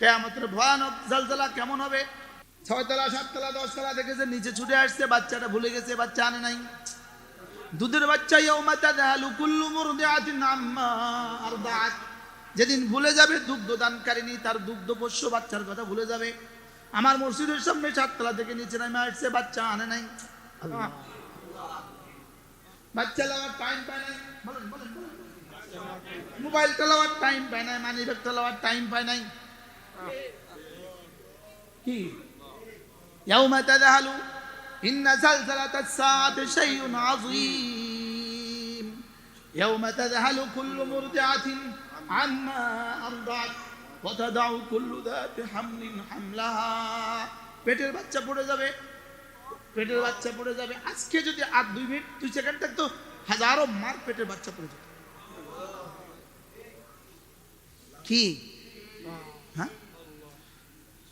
কেয়ামতের ভয়ানক জালজালা কেমন হবে? ছয়তলা, সাততলা, দশতলা দেখেছে, নিচে ছুটে আসছে, বাচ্চাটা ভুলে গেছে, বাচ্চা আনে নাই। দুধের বাচ্চা, ইয়াউমা তাদহালু কুল্লু মুরদিআতিন আম্মা আরদাআত যেদিন ভুলে যাবে, দুগ্ধ দানকারিনী তার দুগ্ধ পোষ্য বাচ্চার কথা ভুলে যাবে। আমার মসজিদের সামনে সাততলা থেকে নিচে নামে আসছে, বাচ্চা আনে নাই। বাচ্চা লাগার টাইম পায় নাই। মোবাইল চালাবার টাইম পায় নাই মানি ব্যাগ চালাবার টাইম পায় নাই। কি? ইয়াউমা তাযহালু ইন্না জালজালাতাস সাআতি শাইউন আযীম। ইয়াউমা তাযহালু কুল্লু মুরদিআতিন আম্মা আরদাত, ওয়া তাদাউ কুল্লু দাতি হামলিন হামলাহা। পেটের বাচ্চা পড়ে যাবে, পেটের বাচ্চা পড়ে যাবে। আজকে যদি আর দুই মিনিট, দুই সেকেন্ড থাকতো, হাজারো মার পেটের বাচ্চা পড়ে যাবে কি?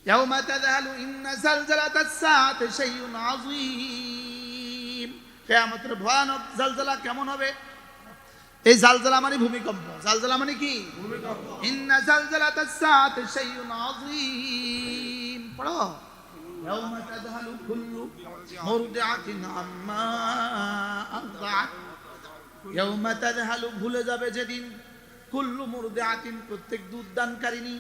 يوم تذهل إن زلزلة الساعة شيء عظيم কেয়ামতের ভয়ানক জালজালা কেমন হবে এই জালজালা মানে ভূমিকম্প জালজালা মানে কি ইন্না জালজালাতাস সাআতি শাইউন আযীম পড়ো يوم تذهل كل مرضعة عما أرضعت يوم تذهل ভুলে যাবে যেদিন কুল্লু মুরদিআতিন প্রত্যেক দুধ দানকারিনী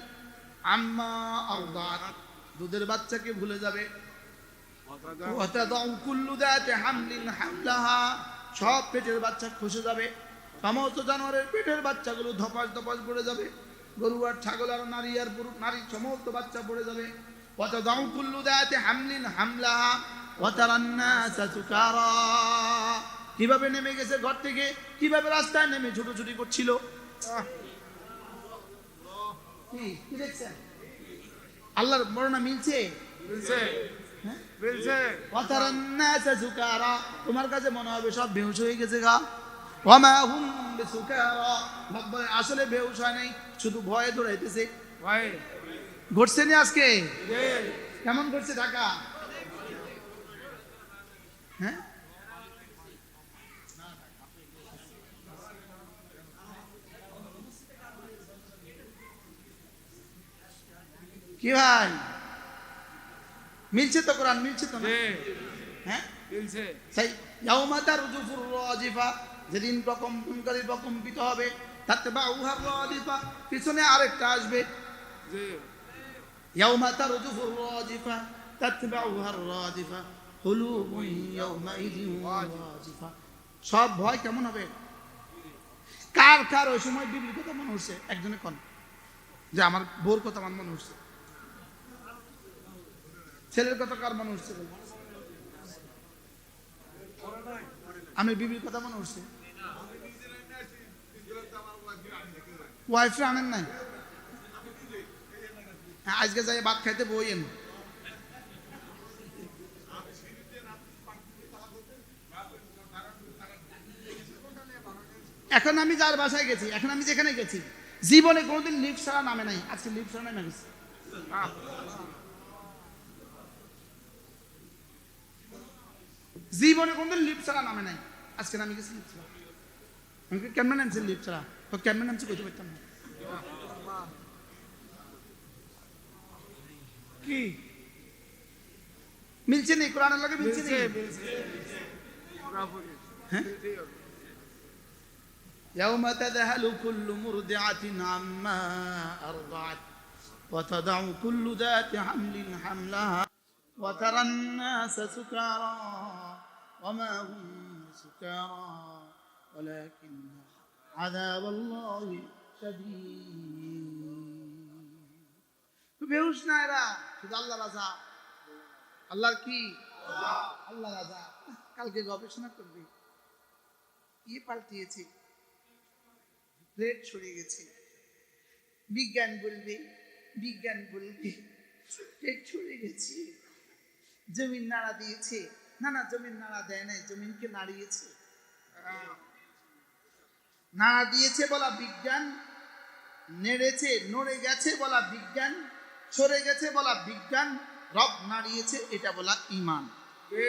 আম্মা আরদাত দুধের বাচ্চাকে ভুলে যাবে। সব পেটের বাচ্চা খসে যাবে। সমস্ত জানোয়ারের পেটের বাচ্চাগুলো ধপাস ধপাস পড়ে যাবে। গরু আর ছাগল আর নারী আর পুরুষ, নারী সমস্ত বাচ্চা পড়ে যাবে। ওয়াতাদাউ কুল্লু যাতি হামলিন হামলাহা কীভাবে নেমে গেছে ঘর থেকে? কীভাবে রাস্তায় নেমে ছুটোছুটি করছিল? কি কি দেখছেন আল্লাহর বর্ণনা মিলছে? হ্যাঁ? তোমার কাছে মনে হবে সব বেহুশ হয়ে গেছে গা। আসলে বেহুশ হয় নাই শুধু ভয়ে দৌড়াইতেছে ঘটছে নি আজকে? কেমন ঘটছে ঢাকা? হ্যাঁ? কি ভাই? মিলছে তো কোরআন মিলছে তো না? হ্যাঁ? মিলছে। সেই ইয়াউমাতা রুজুফুর রাজিফা যেদিন প্রকম্পনকারী প্রকম্পিত হবে তাতে বা উহার রাজিফা পিছনে আরেকটা আসবে। যে ইয়াউমাতা রুজুফুর রাজিফা তাতবাউহা রাজিফা কুলুবুন ইয়াউমাইযিন রাজিফা। সব ভয় কেমন হবে? কার কার ওই সময় বিবির কথা মনে হচ্ছে? একজনে কোন। যে আমার বোর কথা আমার মনে হচ্ছে। ছেলের কথা কার মনে বলো? আমি বিবির কথা মনে হচ্ছে ওয়াইফে আনেন নাই? হ্যাঁ আজকে যাই ভাত খাইতে বইয়েন এখন আমি যার বাসায় গেছি, এখন আমি যেখানে গেছি, জীবনে কোনোদিন লিফট ছাড়া নামে নাই। আজকে লিফট ছাড়া নামে গেছি। জীবনে কোনোদিন লিফট ছাড়া নামে নাই আজকে নামে গেছি লিফট ছাড়া আমি কই, কেমনে নামছে লিফট ছাড়া তো কেমনে নামছে কইতে পারতাম না কি মিলছে নেই কোরআনের লাগে মিলছে মিলছে নেই মিলছে পুরাপুরি হ্যাঁ? মিলছেই হবে। يوم تذهل كل مرضعة عما أرضعت وتضع كل ذات حمل حملها وترى الناس سكارى وما هم سكارى ولكن عذاب الله شديد বেহুশ না এরা শুধু আল্লাহ রাজা আল্লাহর কি আল্লাহ রাজা কালকে গবেষণা করবে কি পাল্টিয়েছে প্লেট ছড়িয়ে গেছে বিজ্ঞান বলবে বিজ্ঞান বলবে প্লেট ছড়িয়ে গেছে জমিন নাড়া দিয়েছে না না জমিন নাড়া দেয় নাই জমিনকে নাড়িয়েছে। নাড়া দিয়েছে বলা বিজ্ঞান নেড়েছে নড়ে গেছে বলা বিজ্ঞান সরে গেছে বলা বিজ্ঞান রব নাড়িয়েছে এটা বলা ইমান যে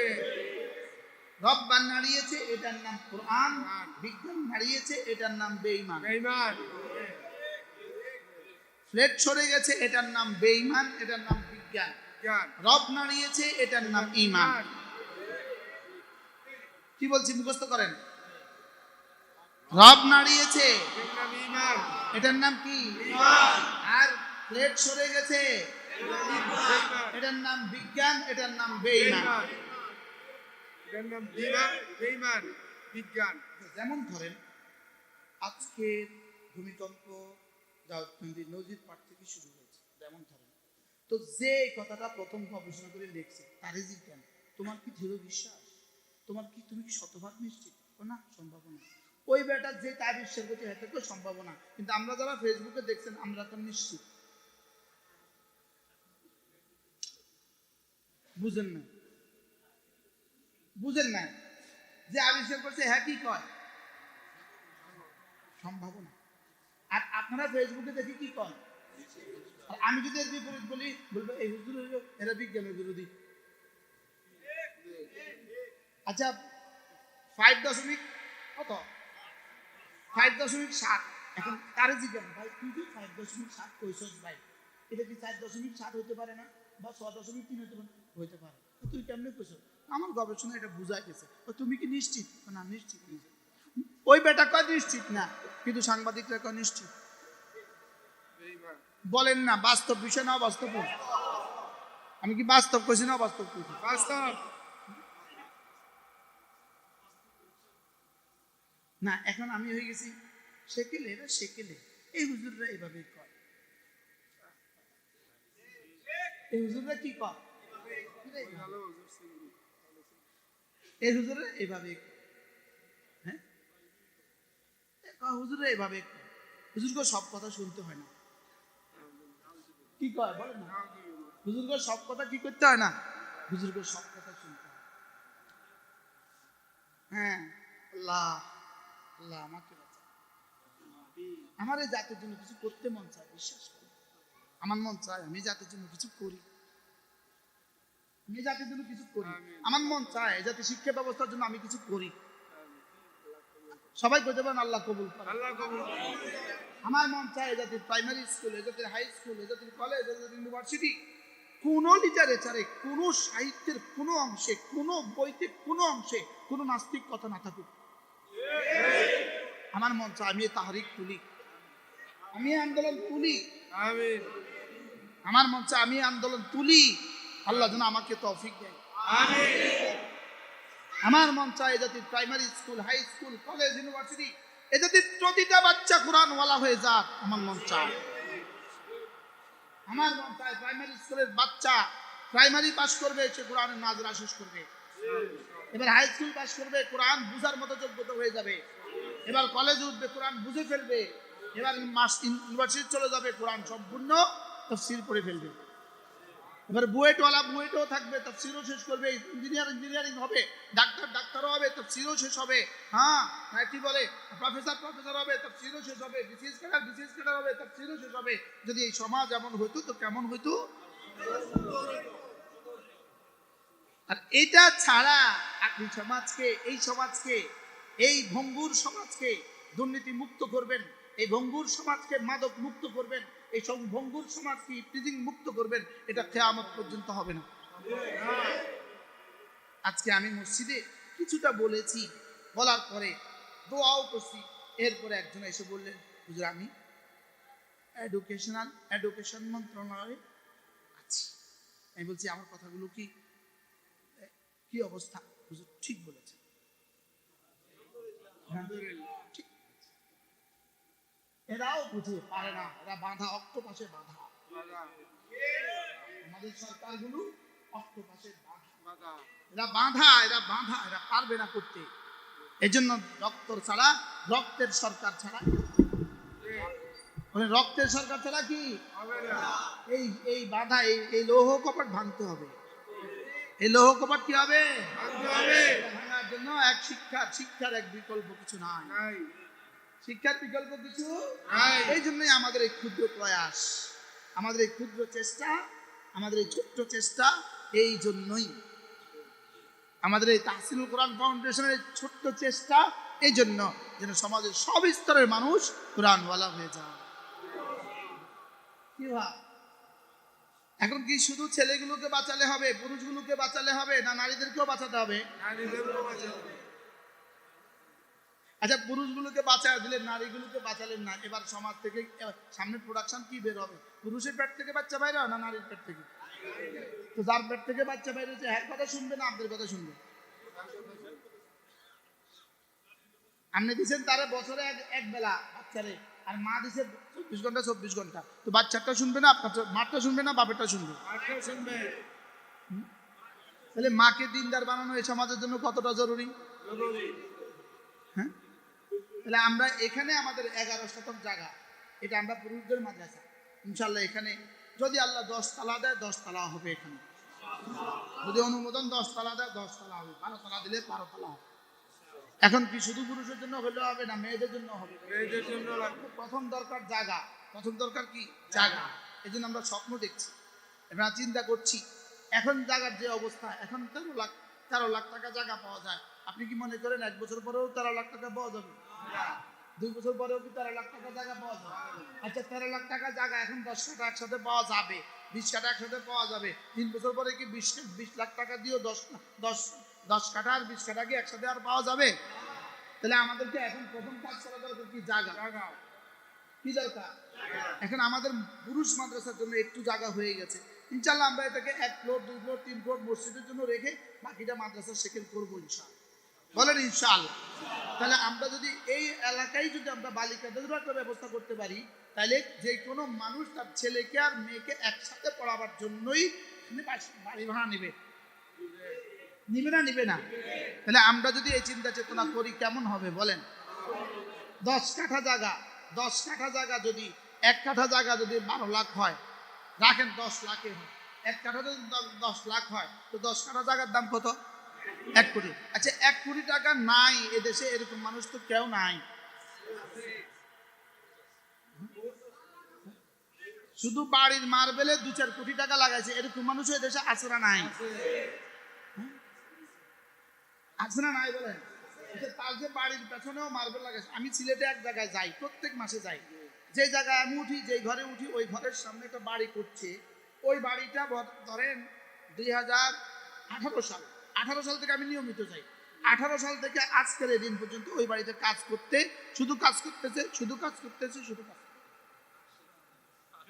রব্বান নাড়িয়েছে এটার নাম কোরআন বিজ্ঞান নাড়িয়েছে এটার নাম বেঈমান। প্লেট সরে গেছে এটার নাম বেঈমান এটার নাম বিজ্ঞান। রব নাড়িয়েছে এটার নাম ইমান কি বলছি মুখস্থ করেন। রব নাড়িয়েছে। এটার নাম কি? আর প্লেট সরে গেছে। এটার নাম বিজ্ঞান এটার নাম বেঈমান। এর নাম বেঈমান বিজ্ঞান। যেমন ধরেন আজকের ভূমিকম্প রাজধানী নদীর পাট থেকে শুরু হয়েছে যেমন ধরেন। তো যে কথাটা প্রথম গবেষণা করে লিখছে তার কেন তোমার কি দৃঢ় বিশ্বাস? তোমার কি, তুমি কি শতভাগ নিশ্চিত? না সম্ভাবনা ওই বেটা যে তার বিশ্বাস করছে এটা তো সম্ভাবনা কিন্তু আমরা যারা ফেসবুকে দেখছেন, আমরা তো নিশ্চিত। বুঝেন না। বুঝেন না যে আবিষ্কার করছে হ্যাঁ কি কয়? সম্ভাবনা আর আপনারা ফেসবুকে দেখি কি কয়? আর আমি যদি এর বিপরীত বলি, বলব, এই হুজুর এরা বিজ্ঞানের বিরোধী। আচ্ছা ফাইভ দশমিক কত? ফাইভ দশমিক সাত। এখন তারে জিজ্ঞাসা ভাই, তুই কি ফাইভ দশমিক সাত কইছস ভাই, এটা কি চার দশমিক সাত হতে পারে না? বা ছ দশমিক তিন হতে পারে? হইতে পারে। তুই কেমনে কইছস? আমার গবেষণা এটা বুঝাই গেছে। তুমি কি নিশ্চিত? না, নিশ্চিত। ওই বেটা কয় নিশ্চিত না, কিন্তু সাংবাদিকরা কয় নিশ্চিত। বলেন না, বাস্তব বিষয় না বাস্তব আমি কি বাস্তব কইছি না বাস্তব কইছি? বাস্তব। না, এখন আমি হয়ে গেছি সেকেলে এরা সেকেলে। এই হুজুররা এই হুজুররা কি এই হুজুররা এইভাবে কয়। হ্যাঁ? হুজুররা। হুজুরকে সব কথা শুনতে হয় না। কি না। সব কথা কি করতে হয় না? হুজুরকে সব কথা শুনতে হয়। হ্যাঁ আল্লাহ। আল্লাহ আমাকে আমার এই জাতির জন্য কিছু করতে মন চায় বিশ্বাস করি। আমার মন চায় আমি জাতির জন্য কিছু করি। আমি জাতির জন্য কিছু করি। আমার মন চায় জাতির শিক্ষা ব্যবস্থার জন্য আমি কিছু করি। সবাই করতে পারেন আল্লাহ কবুল আল্লাহ কবুল আমার মন চায় জাতির প্রাইমারি স্কুল জাতির হাই স্কুল জাতির কলেজ জাতির ইউনিভার্সিটি কোন লিটারেচারে কোন সাহিত্যের কোন অংশে কোন বইতে কোন অংশে কোন নাস্তিক কথা না থাকুক। আমার মন চায় আমি তাহারিক তুলি। আমি আন্দোলন তুলি। আমার মন চায় আমি আন্দোলন তুলি। আল্লাহ যেন আমাকে তৌফিক দেয়। আমার মন চায় এ primary school high school college university এ জাতির প্রতিটা বাচ্চা কোরআনওয়ালা হয়ে যাক আমার মন চায়। আমার মন চায় প্রাইমারি স্কুলের বাচ্চা প্রাইমারি পাস করবে সে কোরআনের নাজরা শেষ করবে। এবার হাই স্কুল পাস করবে কোরআন বুঝার মতো যোগ্যতা হয়ে যাবে। এবার কলেজে উঠবে, কোরআন বুঝে ফেলবে। এবার মাস ইউনিভার্সিটি চলে যাবে, কোরআন সম্পূর্ণ তফসিল পড়ে ফেলবে। এবার বুয়েটওয়ালা বুয়েটও থাকবে তফসিরও শেষ করবে ইঞ্জিনিয়ার ইঞ্জিনিয়ারিং হবে, ডাক্তার ডাক্তারও হবে তফসিরও শেষ হবে। হ্যাঁ হ্যাঁ কি বলে? প্রফেসর প্রফেসর হবে তফসিরও শেষ হবে বিসিএস ক্যাডার বিসিএস ক্যাডার হবে তফসিরও শেষ হবে। যদি এই সমাজ এমন হইতো, তো কেমন হইতো? আর এটা ছাড়া আপনি সমাজকে, এই সমাজকে এই ভঙ্গুর সমাজকে দুর্নীতি মুক্ত করবেন এই ভঙ্গুর সমাজকে মাদক মুক্ত করবেন এই সব ভঙ্গুর সমাজকে প্রিজিং মুক্ত করবেন এটা কেয়ামত পর্যন্ত হবে না। আজকে আমি মসজিদে কিছুটা বলেছি বলার পরে দোয়াও করছি। এরপরে একজন এসে বললেন হুজুর আমি এডুকেশনাল এডুকেশন মন্ত্রণালয়ে আছি। আমি বলছি আমার কথাগুলো কি কি অবস্থা? হুজুর ঠিক বলেছে হ্যাঁ, ঠিক বলেছে। এরাও বুঝে পারে না, এরা বাধা অক্টোপাসে বাধা। আমাদের সরকারগুলো অক্টোপাসের বাধা। বাধা এরা বাঁধা এরা বাঁধা, এরা পারবে না করতে। এজন্য রক্তর ছাড়া, রক্তের সরকার ছাড়া। রক্তের সরকার ছাড়া কি? এই এই বাধা, এই এই লৌহ কপাট ভাঙতে হবে। এই লৌহ কপাট কি হবে? ভাঙতে হবে। ভাঙার জন্য এক শিক্ষা শিক্ষার এক বিকল্প কিছু নাই। শিক্ষার বিকল্প কিছু? এই জন্যই আমাদের এই ক্ষুদ্র প্রয়াস আমাদের এই ক্ষুদ্র চেষ্টা আমাদের এই ছোট্ট চেষ্টা এই জন্যই। আমাদের এই তাহসিলুল কোরআন ফাউন্ডেশনের ছোট্ট চেষ্টা এই জন্য যেন সমাজের সব স্তরের মানুষ কোরআনওয়ালা হয়ে যায়। কি ভাব? এখন কি শুধু ছেলেগুলোকে বাঁচালে হবে পুরুষগুলোকে বাঁচালে হবে না নারীদেরকেও বাঁচাতে হবে? আচ্ছা পুরুষগুলোকে বাঁচায় দিলেন নারীগুলোকে বাঁচালেন না। এবার সমাজ থেকে সামনে প্রোডাকশন কি বের হবে? পুরুষের পেট থেকে বাচ্চা বাইরে হয় না নারীর পেট থেকে? তো যার পেট থেকে বাচ্চা বাইরে হচ্ছে হ্যাঁ কথা শুনবে না আপনাদের কথা শুনবে? আপনি দিচ্ছেন তারা বছরে এক এক বেলা বাচ্চারে। আর মা দিছে চব্বিশ ঘণ্টা চব্বিশ ঘণ্টা। তো বাচ্চাটা শুনবে না আপনার মারটা শুনবে না বাপেরটা শুনবে? শুনবে। তাহলে মাকে দিনদার বানানো এই সমাজের জন্য কতটা জরুরি? জরুরি। হ্যাঁ? তাহলে আমরা এখানে আমাদের এগারো শতক জায়গা। এটা আমরা পুরুষদের মাদ্রাসা। ইনশাল্লাহ এখানে যদি আল্লাহ দশ তালা দেয় দশ তালা হবে এখানে। যদি অনুমোদন দশ তালা দেয় দশ তালা হবে। বারো তালা দিলে বারো তালা হবে। এখন কি শুধু পুরুষের জন্য হলে হবে না মেয়েদের জন্য হবে? মেয়েদের জন্য প্রথম দরকার জায়গা। প্রথম দরকার কি? জায়গা। এই জন্য আমরা স্বপ্ন দেখছি। আমরা চিন্তা করছি এখন জায়গার যে অবস্থা এখন তেরো লাখ তেরো লাখ টাকা জায়গা পাওয়া যায়। আপনি কি মনে করেন এক বছর পরেও তেরো লাখ টাকা পাওয়া যাবে? দুই বছর পরেও কি তেরো লাখ টাকা জায়গা পাওয়া যাবে? আচ্ছা তেরো লাখ টাকা জায়গা এখন দশ কাটা একসাথে পাওয়া যাবে বিশ কাটা একসাথে পাওয়া যাবে। তিন বছর পরে কি বিশ বিশ লাখ টাকা দিয়েও দশ দশ দশ কাটা আর বিশ কাটা কি একসাথে আর পাওয়া যাবে? তাহলে আমাদেরকে এখন প্রথম কাজ করা দরকার কি? জায়গা। কি দরকার? এখন আমাদের পুরুষ মাদ্রাসার জন্য একটু জায়গা হয়ে গেছে। ইনশাল্লাহ আমরা এটাকে এক ফ্লোর, দুই ফ্লোর, তিন ফ্লোর মসজিদের জন্য রেখে বাকিটা মাদ্রাসা সেকেন্ড করব ইনশাল্লাহ বলেন ইনশাল্লাহ তাহলে আমরা যদি এই এলাকায় যদি আমরা বালিকাদেরও একটা ব্যবস্থা করতে পারি, তাহলে যে কোনো মানুষ তার ছেলেকে আর মেয়েকে একসাথে পড়াবার জন্যই বাড়ি ভাড়া নেবে। নিবে না নিবে না। তাহলে আমরা যদি এই চিন্তা চেতনা করি, কেমন হবে বলেন? দশ কাঠা জায়গা, দশ কাঠা জায়গা যদি, এক কাঠা জায়গা যদি বারো লাখ হয়, রাখেন দশ লাখে হয়। এক কাঠা যদি দশ লাখ হয়, তো দশ কাঠা জায়গার দাম কত? এক কোটি। আচ্ছা এক কোটি টাকা নাই এদেশে, এরকম মানুষ তো কেউ নাই। শুধু বাড়ির মার্বেলে দু চার কোটি টাকা লাগাইছে, এরকম মানুষ এদেশে না নাই? আছে না নাই বলেন? তার যে বাড়ির পেছনেও মার্বেল লাগাইছে আমি সিলেটে এক জায়গায় যাই, প্রত্যেক মাসে যাই। যে জায়গায় আমি উঠি, যেই ঘরে উঠি, ওই ঘরের সামনে একটা বাড়ি করছে। ওই বাড়িটা ধরেন দুই হাজার আঠারো সাল। আঠারো সাল থেকে আমি নিয়মিত যাই। আঠারো সাল থেকে আজকের এই দিন পর্যন্ত ওই বাড়িতে কাজ করতে, শুধু কাজ করতেছে, শুধু কাজ করতেছে, শুধু কাজ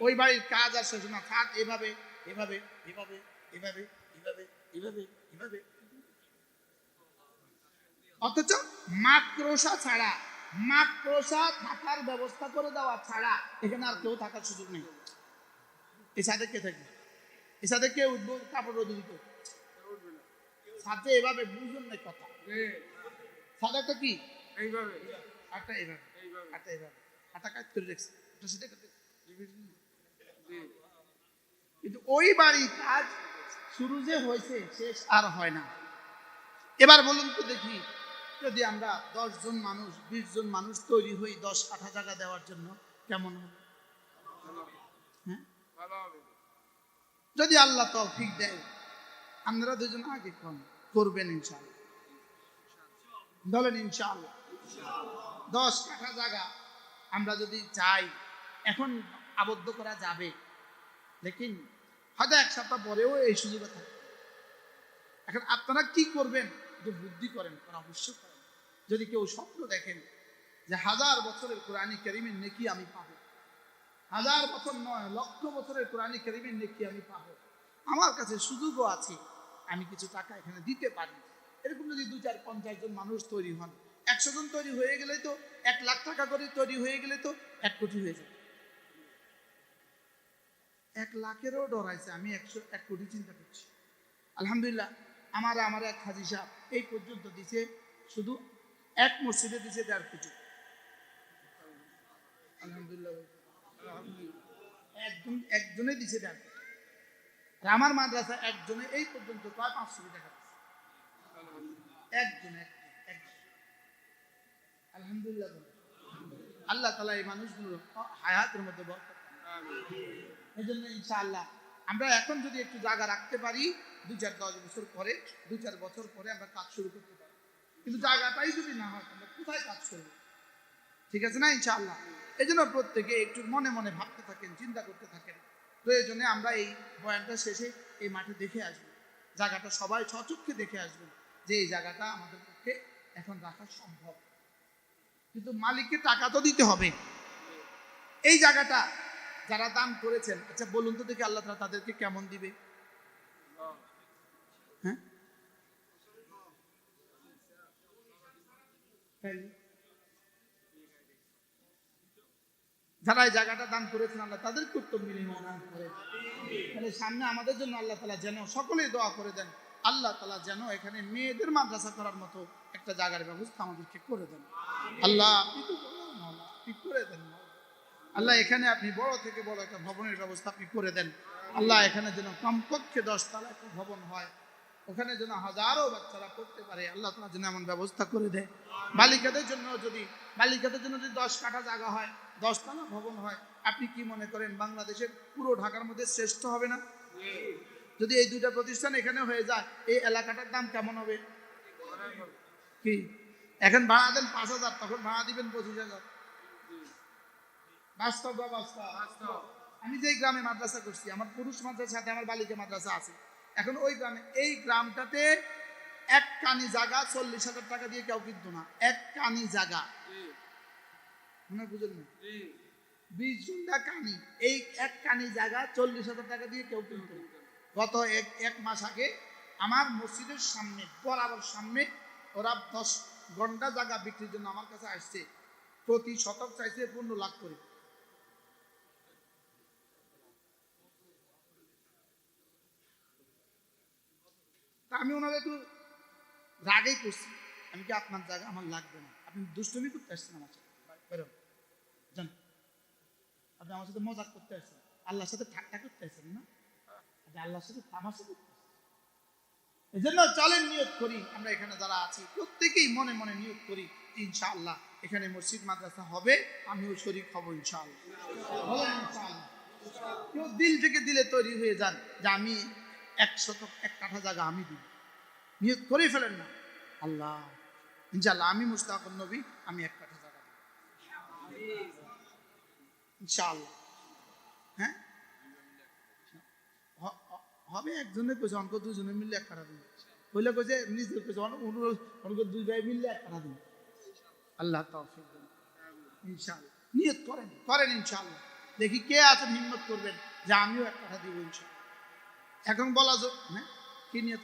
ওই বাড়ির কাজ আর শেষ না, থাক, এভাবে এভাবে এভাবে এভাবে এভাবে এভাবে এভাবে। অথচ মাক্রোসা ছাড়া মাক্রোসা থাকার ব্যবস্থা করে দেওয়া ছাড়া এখানে আর কেউ থাকার সুযোগ নেই। সাথে কে থাকবে? সাথে কে উঠবো? কাপড় রোদ দিত। সাথে এভাবে বুঝুন না কথা। সাদাটা কি? এইভাবে। আটটা এইভাবে। আটটা এভাবে আটা কাজ করে দেখছি। এটা সেটা কিন্তু ওই বাড়ির কাজ শুরু যে হয়েছে শেষ আর হয় না। এবার বলুন তো দেখি যদি আমরা দশ জন মানুষ, বিশ জন মানুষ তৈরি হই দশ কাঠা জায়গা দেওয়ার জন্য। কেমন হবে? হ্যাঁ? যদি আল্লাহ তৌফিক দেয়, আপনারা দুজন আগে কম করবেন ইনশাআল্লাহ। বলেন ইনশাআল্লাহ। দশ কাঠা জায়গা আমরা যদি চাই, এখন আবদ্ধ করা যাবে। লেকিন হয়তো এক সপ্তাহ পরেও এই সুযোগ থাকবে এখন আপনারা কি করবেন? যে বুদ্ধি করেন করা অবশ্যই যদি কেউ স্বপ্ন দেখেন যে হাজার বছরের কোরআনী করিমের নেকি আমি পাব, হাজার বছর নয়, লক্ষ বছরের কোরআনী করিমের নেকি আমি পাব, আমার কাছে সুযোগও আছে, আমি কিছু টাকা এখানে দিতে পারি। এরকম যদি দু চার পঞ্চাশ জন মানুষ তৈরি হন, একশো জন তৈরি হয়ে গেলে তো এক লাখ টাকা করে তৈরি হয়ে গেলে তো এক কোটি হয়ে যাবে। এক লাখেরও ডর আছে, আমি একশো এক কোটি চিন্তা করছি। আলহামদুলিল্লাহ, আমার আমার এক হাজি সাহেব এই পর্যন্ত দিছে, শুধু এক মসজিদে দিছে দেড় কোটি একজন দিছে আমার মাদ্রাসা একজনে এই পর্যন্ত প্রায় পাঁচশো একজন আলহামদুলিল্লাহ আল্লাহ তালা এই হায়াতের মধ্যে এই জন্য ইনশাআল্লাহ আমরা এখন যদি একটু জায়গা রাখতে পারি দু চার দশ বছর পরে দু চার বছর পরে আমরা কাজ শুরু করতে পারি কিন্তু জায়গাটাই যদি না হয়, তাহলে কোথায় কাজ করব? ঠিক আছে না, ইনশাআল্লাহ? এই জন্য প্রত্যেকে একটু মনে মনে ভাবতে থাকেন, চিন্তা করতে থাকেন। প্রয়োজনে আমরা এই বয়ানটা শেষে এই মাঠে দেখে আসব। জায়গাটা সবাই সচক্ষে দেখে আসবেন যে এই জায়গাটা আমাদের পক্ষে এখন রাখা সম্ভব। কিন্তু মালিককে টাকা তো দিতে হবে। এই জায়গাটা যারা দান করেছেন আচ্ছা বলুন তো দেখি আল্লাহ তাদেরকে কেমন দিবে হ্যাঁ তাই না? যারা এই জায়গাটা দান করেছেন আল্লাহ, তাদের উত্তম বিনিময় করে। তাহলে সামনে আমাদের জন্য আল্লাহ তালা যেন সকলেই দোয়া করে দেন, আল্লাহ তালা যেন এখানে মেয়েদের মাদ্রাসা করার মতো একটা জায়গার ব্যবস্থা আমাদেরকে করে দেন। আল্লাহ করে দেন আল্লাহ, এখানে আপনি বড় থেকে বড় একটা ভবনের ব্যবস্থা আপনি করে দেন। আল্লাহ, এখানে যেন কমপক্ষে দশতলা একটা ভবন হয়। ওখানে যেন হাজারো বাচ্চারা পড়তে পারে আল্লাহ তালা যেন এমন ব্যবস্থা করে দেয়। বালিকাদের জন্য যদি বালিকাদের জন্য যদি দশ কাঠা জায়গা হয় দশতলা ভবন হয় আপনি কি মনে করেন বাংলাদেশের পুরো ঢাকার মধ্যে শ্রেষ্ঠ হবে না? যদি এই দুইটা প্রতিষ্ঠান এখানে হয়ে যায় এই এলাকাটার দাম কেমন হবে? কি? এখন ভাড়া দেন পাঁচ হাজার তখন ভাড়া দিবেন পঁচিশ হাজার। বাস্তব বা বাস্তব। বাস্তব। আমি যে গ্রামে মাদ্রাসা করছি আমার পুরুষ মাদ্রাসার সাথে আমার বালিকা মাদ্রাসা আছে। এখন ওই গ্রামে, এই গ্রামটাতে এক কানি জায়গা চল্লিশ হাজার টাকা দিয়ে কেউ কিনতো না। এক কানি জায়গা। মনে বুঝেন না? বিশ জনটা কানি। এই এক কানি জায়গা চল্লিশ হাজার টাকা দিয়ে কেউ কিনতো না। গত এক এক মাস আগে আমার মসজিদের সামনে, বরাবর সামনে ওরা দশ ঘণ্টা জায়গা বিক্রির জন্য আমার কাছে আসছে। প্রতি শতক চাইছে পনেরো লাখ করে। আমি ওনাদের একটু রাগেই করছি। আমি কি আপনার জায়গা আমার লাগবে না? আপনি দুষ্টুমি করতে আসছেন আমার সাথে। বেরোন। আপনি আমার সাথে মজাক করতে আসছেন। আল্লাহর সাথে ঠাট্টা করতে আসছেন না? আপনি আল্লাহর সাথে তামাশা করতে এই জন্য চলেন নিয়োগ করি। আমরা এখানে যারা আছি, প্রত্যেকেই মনে মনে নিয়োগ করি। ইনশাআল্লাহ, এখানে মসজিদ, মাদ্রাসা হবে। আমিও শরীক হব ইনশাআল্লাহ। ইনশাআল্লাহ। কেউ দিল থেকে দিলে তৈরি হয়ে যান। যে আমি এক শতক এক কাঠা জায়গা আমি দিব। নিয়োগ করে ফেলেন না। আল্লাহ। ইনশাআল্লাহ আমি মুস্তাক নবী আমি এক কাঠা জায়গা দিব ইনশাআল্লাহ। হ্যাঁ? হবে একজনে কইছে অঙ্ক দুজনে মিললে এক কাঠা দিন। বলে কইছে নিজে কইছে অন- অনুরোধ অঙ্ক দুই ভাই মিললে এক কাঠা দিন। আল্লাহ তৌফিক দেন। ইনশাআল্লাহ। নিয়ত করেন করেন ইনশাআল্লাহ। দেখি কে আছেন হিম্মত করবেন যে আমিও এক কাঠা দিব ইনশাআল্লাহ। এখন বলা যাক হ্যাঁ? কি নিয়ত